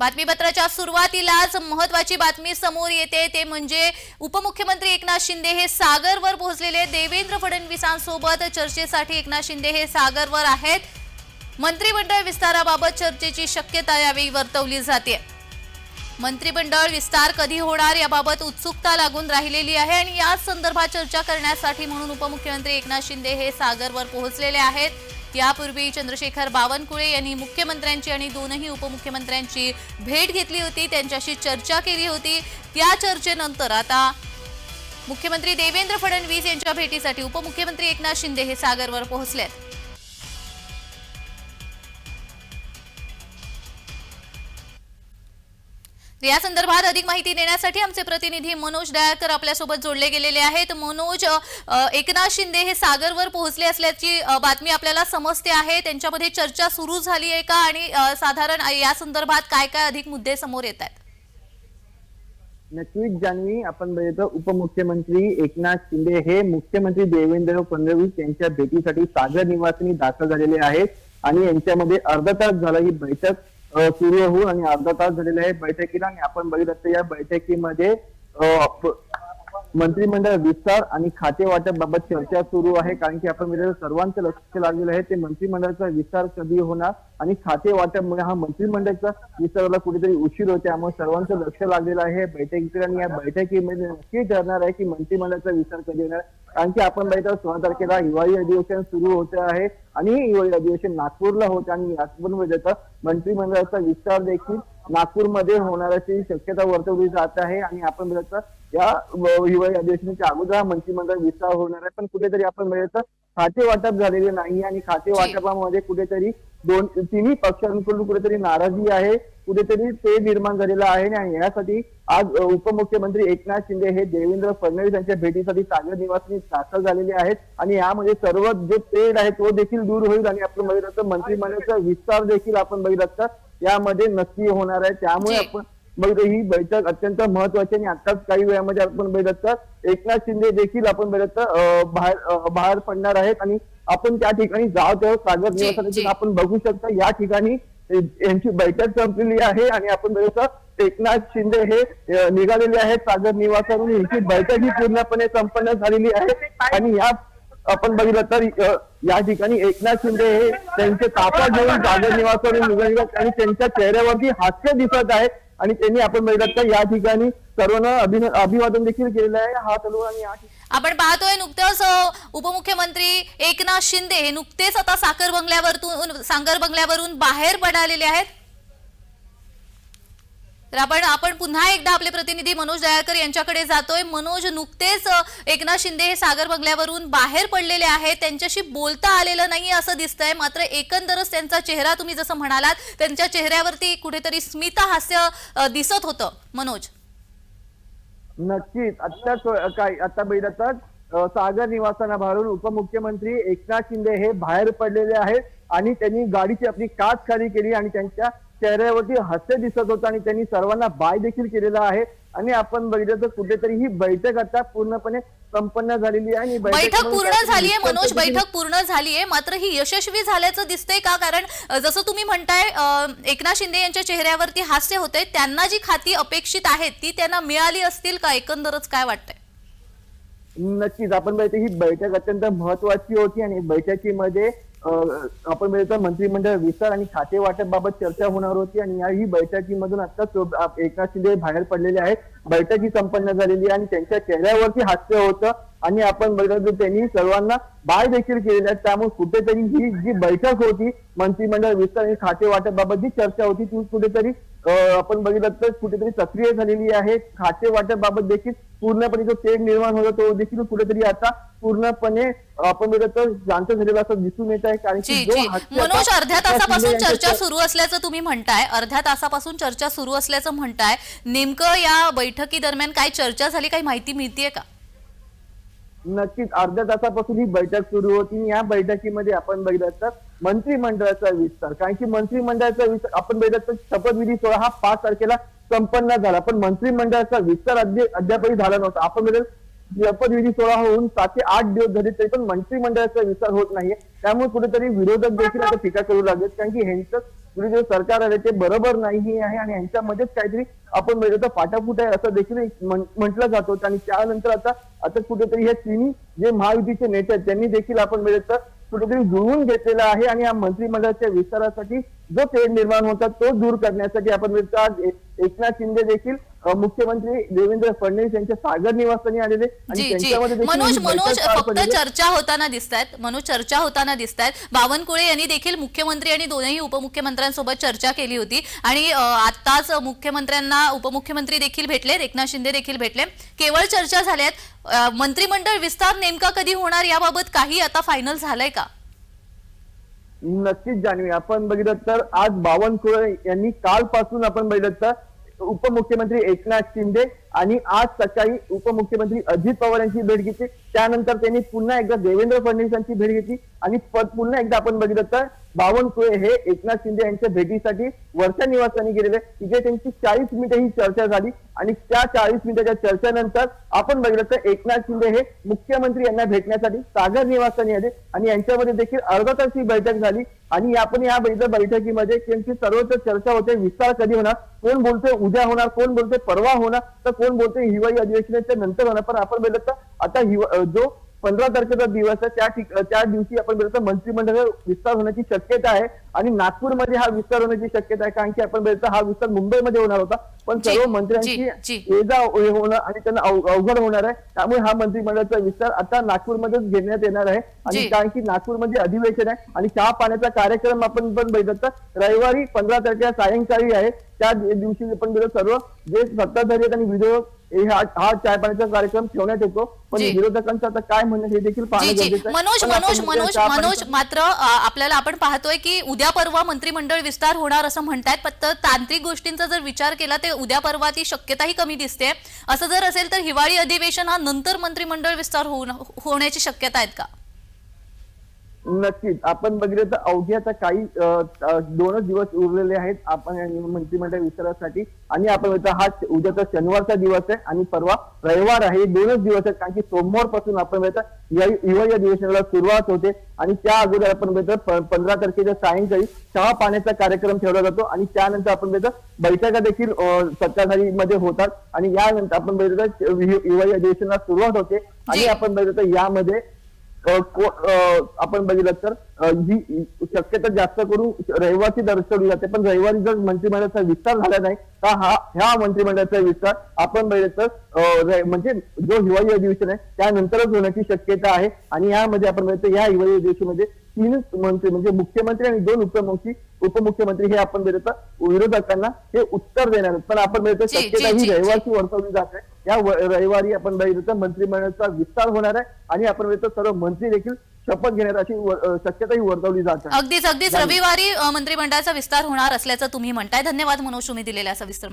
बातमीपत्राच्या सुरुवातीलाच महत्वाची बातमी समोर येते. ते म्हणजे उपमुख्यमंत्री एकनाथ शिंदे हे सागरवर पोहोचलेले. देवेंद्र फडणवीसांसोबत चर्चेसाठी एकनाथ शिंदे हे सागरवर आहेत. मंत्रिमंडळ विस्ताराबाबत चर्चेची शक्यता यावेळी वर्तवली जाते. मंत्रिमंडळ विस्तार कधी होणार याबाबत उत्सुकता लागून राहिलेली आहे आणि याच संदर्भात चर्चा करण्यासाठी म्हणून उपमुख्यमंत्री एकनाथ शिंदे हे सागरवर पोहोचलेले आहेत. यापूर्वी चंद्रशेखर बावनकुळे यांनी मुख्यमंत्र्यांची आणि दोनही उपमुख्यमंत्र्यांची भेट घेतली होती त्यांच्याशी चर्चा केली होती. त्या चर्चेनंतर आता मुख्यमंत्री देवेंद्र फडणवीस यांच्या भेटीसाठी उपमुख्यमंत्री एकनाथ शिंदे हे सागरवर पोहोचलेत. या संदर्भात अधिक माहिती देण्यासाठी आमचे प्रतिनिधी मनोज दयाकर आपल्यासोबत जोडले गेलेले आहेत. मनोज एकनाथ शिंदे हे सागरवर पोहोचले असल्याची बातमी आपल्याला समजते आहे. त्यांच्यामध्ये चर्चा सुरू झाली आहे का? आणि साधारण या संदर्भात काय काय अधिक मुद्दे समोर येत आहेत? नक्कीच जान्हवी आपण बघितलं उपमुख्यमंत्री एकनाथ शिंदे हे मुख्यमंत्री देवेंद्र फडणवीस यांच्या भेटीसाठी सागर निवासिनी दाखल झालेले आहेत. आणि यांच्यामध्ये अर्धा तास झाला ही बैठक. सुरू होऊन आणि अर्धा तास झालेला आहे बैठकीला आणि आपण बघितलं तर या बैठकीमध्ये मंत्रिमंडळ विस्तार आणि खाते वाटप बाबत चर्चा सुरू आहे. कारण की आपण बघितलं सर्वांचं लक्ष लागलेलं आहे. ते मंत्रिमंडळाचा विस्तार कधी होणार आणि खाते वाटपमुळे हा मंत्रिमंडळाचा विस्ताराला कुठेतरी उशीर होते त्यामुळे सर्वांचं लक्ष लागलेलं आहे. बैठकीकडे आणि या बैठकीमध्ये नक्की ठरणार आहे की मंत्रिमंडळाचा विस्तार कधी होणार. कारण की आपण बघितलं सोळा तारखेला हिवाळी अधिवेशन सुरू होते आहे आणि हे हिवाळी अधिवेशन नागपूरला होते आणि जातं मंत्रिमंडळाचा विस्तार देखील नागपूरमध्ये होण्याची शक्यता वर्तवली जात आहे. आणि आपण बघितलं या हिवाळी अधिवेशनाच्या अगोदर हा मंत्रिमंडळ विस्तार होणार आहे. पण कुठेतरी आपण बघितलं खाते वाटप झालेले नाही आणि खाते वाटपामध्ये कुठेतरी दोन तिन्ही पक्षांकडून कुठेतरी नाराजी आहे. कुठेतरी ते निर्माण झालेलं आहे आणि यासाठी आज उपमुख्यमंत्री एकनाथ शिंदे हे देवेंद्र फडणवीस यांच्या भेटीसाठी सागर निवासी दाखल झालेले आहेत. आणि यामध्ये सर्व जो तेढ आहे तो देखील दूर होईल आणि आपण बघितलं तर मंत्रिमंडळाचा विस्तार देखील आपण बघितलं तर यामध्ये नक्की होणार आहे. त्यामुळे. आपण बघितलं ही बैठक अत्यंत महत्वाची आणि आताच काही वेळामध्ये आपण बघितलं तर एकनाथ शिंदे देखील आपण बघितलं तर बाहेर बाहेर पडणार आहेत आणि आपण त्या ठिकाणी जाऊ तेव्हा जी. आपण बघू शकता. या ठिकाणी यांची बैठक संपलेली आहे आणि आपण बघितलं एकनाथ शिंदे हे निघालेले आहेत सागर निवासावरून यांची बैठक ही पूर्णपणे संपन्न झालेली आहे. आणि या आपण बघितलं तर या ठिकाणी एकनाथ शिंदे हे त्यांचे तापा घेऊन सागर निवासावरून निघाले आणि त्यांच्या चेहऱ्यावरती हास्य दिसत आहे. आणि त्यांनी आपण बघितलं तर या ठिकाणी सर्वांना अभिवादन देखील केलेलं आहे. हा तलवार आणि या आपण पाहतोय नुकतंच उपमुख्यमंत्री एकनाथ शिंदे हे नुकतेच आता साखर बंगल्यावरून सागर बंगल्यावरून बाहेर पडालेले आहेत. तर आपण आपण पुन्हा एकदा आपले प्रतिनिधी मनोज दयाळकर यांच्याकडे जातोय. मनोज नुकतेच एकनाथ शिंदे हे सागर बंगल्यावरून बाहेर पडलेले आहेत. त्यांच्याशी बोलता आलेलं नाही असं दिसतंय. मात्र एकंदरच त्यांचा चेहरा तुम्ही जसं म्हणालात त्यांच्या चेहऱ्यावरती कुठेतरी स्मिता हास्य दिसत होतं. मनोज. नक्कीच. आता काय आता बघितलं तर निवासाना सागर उपमुख्यमंत्री एकनाथ शिंदे हे बाहेर पडलेले आहेत आणि त्यांनी गाडीची आपली काच खाली केली आणि त्यांच्या चेहऱ्यावरती हास्य दिसत होतं आणि त्यांनी सर्वांना बाय देखील केलेला आहे. आणि आपण बघितलं तर कुठेतरी ही बैठक आता पूर्णपणे संपन्न झालेली आहे आणि बैठक पूर्ण झालीये निष्कर्ष मनोज बैठक पूर्ण झालीये. मात्र ही यशस्वी झाल्याचं दिसतंय का? कारण जसं तुम्ही म्हणताय एकनाथ शिंदे यांच्या चेहऱ्यावरती हास्य होते त्यांना जी खाती अपेक्षित आहेत ती त्यांना मिळाली असतील का? एकंदरच काय वाटतंय? नक्कीच. आपण बघितलं ही बैठक अत्यंत महत्वाची होती आणि बैठकीमध्ये आपण म्हणजे बघितलं मंत्रिमंडळ विस्तार आणि खाते वाटपाबाबत चर्चा होणार होती आणि या ही बैठकीमधून आता एकनाथ शिंदे बाहेर पडलेले आहेत बैठकी संपन्न झालेली आहे आणि त्यांच्या चेहऱ्यावरती हास्य होतं. आणि आपण बघितलं तर त्यांनी सर्वांना बाय देखील केलेल्या आहेत त्यामुळे कुठेतरी ही जी बैठक होती मंत्रिमंडळ विस्तार आणि खाते वाटपाबाबत जी चर्चा होती ती कुठेतरी आपण बघितलं तर कुठेतरी सक्रिय झालेली आहे. खाते वाटपाबाबत देखील पूर्णपणे जो तेढ निर्माण होता तो देखील कुठेतरी आता पूर्णपणे आपण बघितलं तर शांत झालेला असं दिसून येत आहे. कारण की जो मनोज अर्ध्या तासापासून चर्चा सुरू असल्याचं तुम्ही म्हणताय. अर्ध्या तासापासून चर्चा सुरू असल्याचं म्हणताय. नेमकं या बैठकी दरम्यान काय चर्चा झाली काही माहिती मिळतीये का? नक्कीच. अर्ध्या तासापासून ही बैठक सुरू होती. या बैठकीमध्ये आपण बघितलं तर मंत्रिमंडळाचा विस्तार. कारण की मंत्रिमंडळाचा विस्तार आपण बघितलं तर शपथविधी सोहळा हा पाच तारखेला संपन्न झाला. पण मंत्रिमंडळाचा विस्तार अद्यापही झाला नव्हता. आपण बघितलं शपथविधी सोहळा होऊन सात ते आठ दिवस झाले तरी पण मंत्रिमंडळाचा विस्तार होत नाहीये. त्यामुळे कुठेतरी विरोधक देखील आता टीका करू लागले कारण की ह्यांचं म्हणजे जे सरकार आहे ते बरोबर नाही आहे आणि यांच्यामध्येच काहीतरी आपण म्हणजे तर फाटाफूट आहे असं देखील म्हटलं जात. होतं आणि त्यानंतर आता आता कुठेतरी हे तिन्ही जे महायुतीचे नेते आहेत त्यांनी देखील आपण म्हणजे तर कुठेतरी जुळवून घेतलेला आहे आणि या मंत्रिमंडळाच्या विस्तारासाठी जो तेढ निर्माण होता तो दूर करण्यासाठी आपण बघितलं आज एकनाथ शिंदे देखील मुख्यमंत्री देवेंद्र फडणवीस यांच्या सागर निवासाने आलेले आणि जी जी. त्यांच्यामध्ये देखील मनोज ही बैठक मनोज पार फक्त पडलेली. चर्चा होताना दिसत आहेत मनोज चर्चा होताना दिसत आहेत बावनकुळे यांनी देखील मुख्यमंत्री आणि दोनही उपमुख्यमंत्र्यांसोबत चर्चा केली होती. आणि अ, आताच मुख्यमंत्र्यांना उपमुख्यमंत्री देखील भेटलेत एकनाथ शिंदे देखील भेटले. केवळ चर्चा झाल्यात. अ, मंत्रिमंडळ विस्तार नेमका कधी होणार याबाबत काही आता फायनल झालंय का? नक्कीच जाणवी आपण बघितलं तर आज बावनकुळे यांनी कालपासून आपण बघितलं तर उपमुख्यमंत्री एकनाथ शिंदे आणि आज सकाळी उपमुख्यमंत्री अजित पवार यांची भेट घेतली. त्यानंतर त्यांनी पुन्हा एकदा देवेंद्र फडणवीस यांची भेट घेतली. आणि पुन्हा एकदा आपण बघितलं तर बावनकुळे हे एकनाथ शिंदे यांच्या भेटीसाठी वर्षा निवासाने गेलेले. तिथे त्यांची चाळीस मिनिटं ही चर्चा झाली. आणि त्या चाळीस मिनिटाच्या चर्चेनंतर आपण बघितलं तर एकनाथ शिंदे हे मुख्यमंत्री यांना भेटण्यासाठी सागर निवासाने आले. आणि यांच्यामध्ये देखील अर्धा तास ही बैठक झाली. आणि आपण या बैठकीमध्ये त्यांची सर्वत्र चर्चा होते. विस्तार कधी होणार? कोण बोलतोय उद्या होणार? कोण बोलतोय परवा होणार? तर कोण बोलतोय? हिवाळी अधिवेशनाच्या नंतर होणार पण आपण बोलत आता हिवा जो पंधरा तारखेचा दिवस आहे. त्या ठिक त्या दिवशी आपण बघितलं तर मंत्रिमंडळ विस्तार होण्याची शक्यता आहे आणि नागपूरमध्ये हा विस्तार होण्याची शक्यता आहे. कारण की आपण बघितलं हा विस्तार मुंबईमध्ये होणार होता. पण सर्व मंत्र्यांची. ये जा होणं आणि त्यांना अव- अवघड होणार आहे. त्यामुळे हा मंत्रिमंडळाचा विस्तार आता नागपूरमध्येच घेण्यात येणार आहे. आणि कारण की नागपूरमध्ये अधिवेशन आहे आणि चहा पाण्याचा कार्यक्रम आपण पण बघितलं तर रविवारी पंधरा तारखेला सायंकाळी आहे. त्या दिवशी आपण बघितलं सर्व जे सत्ताधारी आहेत आणि विरोधक हे चाय पाण्याचा कार्यक्रम ठेवण्यात येतो. पण. विरोधकांचं आता काय म्हणणं हे देखील मनोज मनोज मनोज मनोज मात्र आपल्याला आपण पाहतोय की उद्या परवा मंत्रिमंडळ विस्तार होणार असं म्हणतायत फक्त तांत्रिक गोष्टींचा जर विचार केला तर उद्या परवा ती शक्यताही कमी दिसते. असं जर असेल तर हिवाळी अधिवेशन हा नंतर मंत्रिमंडळ विस्तार होण्याची शक्यता आहेत का? नक्कीच. आपण बघितलं तर अवघी आता काही दोनच दिवस उरलेले आहेत आपण या मंत्रिमंडळ विस्तारासाठी. आणि आपण हा उद्याचा शनिवारचा दिवस आहे आणि परवा रविवार आहे. दोनच दिवस आहेत. कारण की सोमवारपासून आपण या हिवाळी अधिवेशनाला सुरुवात होते आणि त्या अगोदर आपण बघितलं प- पंधरा तारखेच्या सायंकाळी चहा पाण्याचा कार्यक्रम ठेवला जातो आणि त्यानंतर आपण बघितलं बैठका देखील अ, सत्ताधारीमध्ये होतात. आणि यानंतर आपण बघितलं हिवाळी अधिवेशनाला सुरुवात होते. आणि. आपण बघितलं तर यामध्ये आपण बघितलं तर ही शक्यता जास्त करून रविवारची दर्शवली जाते. पण रविवारी जर मंत्रिमंडळाचा विस्तार झाला नाही तर हा ह्या मंत्रिमंडळाचा विस्तार आपण बघितलं तर म्हणजे जो हिवाळी अधिवेशन आहे त्यानंतरच होण्याची शक्यता आहे. आणि यामध्ये आपण बघितलं या हिवाळी अधिवेशनामध्ये तीनच मंत्री म्हणजे मुख्यमंत्री आणि दोन उपमुख्य उपमुख्यमंत्री हे आपण बघितलं विरोधकांना हे उत्तर देणार पण आपण बघितलं शक्यता ही. रविवारची वर्तवली जात आहे. या रविवारी आपण बघितलं तर मंत्रिमंडळाचा विस्तार होणार आहे आणि आपण बघितलं सर्व मंत्री देखील शपथ घेणार अशी व- अ, शक्यता ही वर्तवली जात अगदीच अगदीच. रविवारी मंत्रिमंडळाचा विस्तार होणार असल्याचं तुम्ही म्हणताय. धन्यवाद मनोज तुम्ही दिलेल्या सविस्तर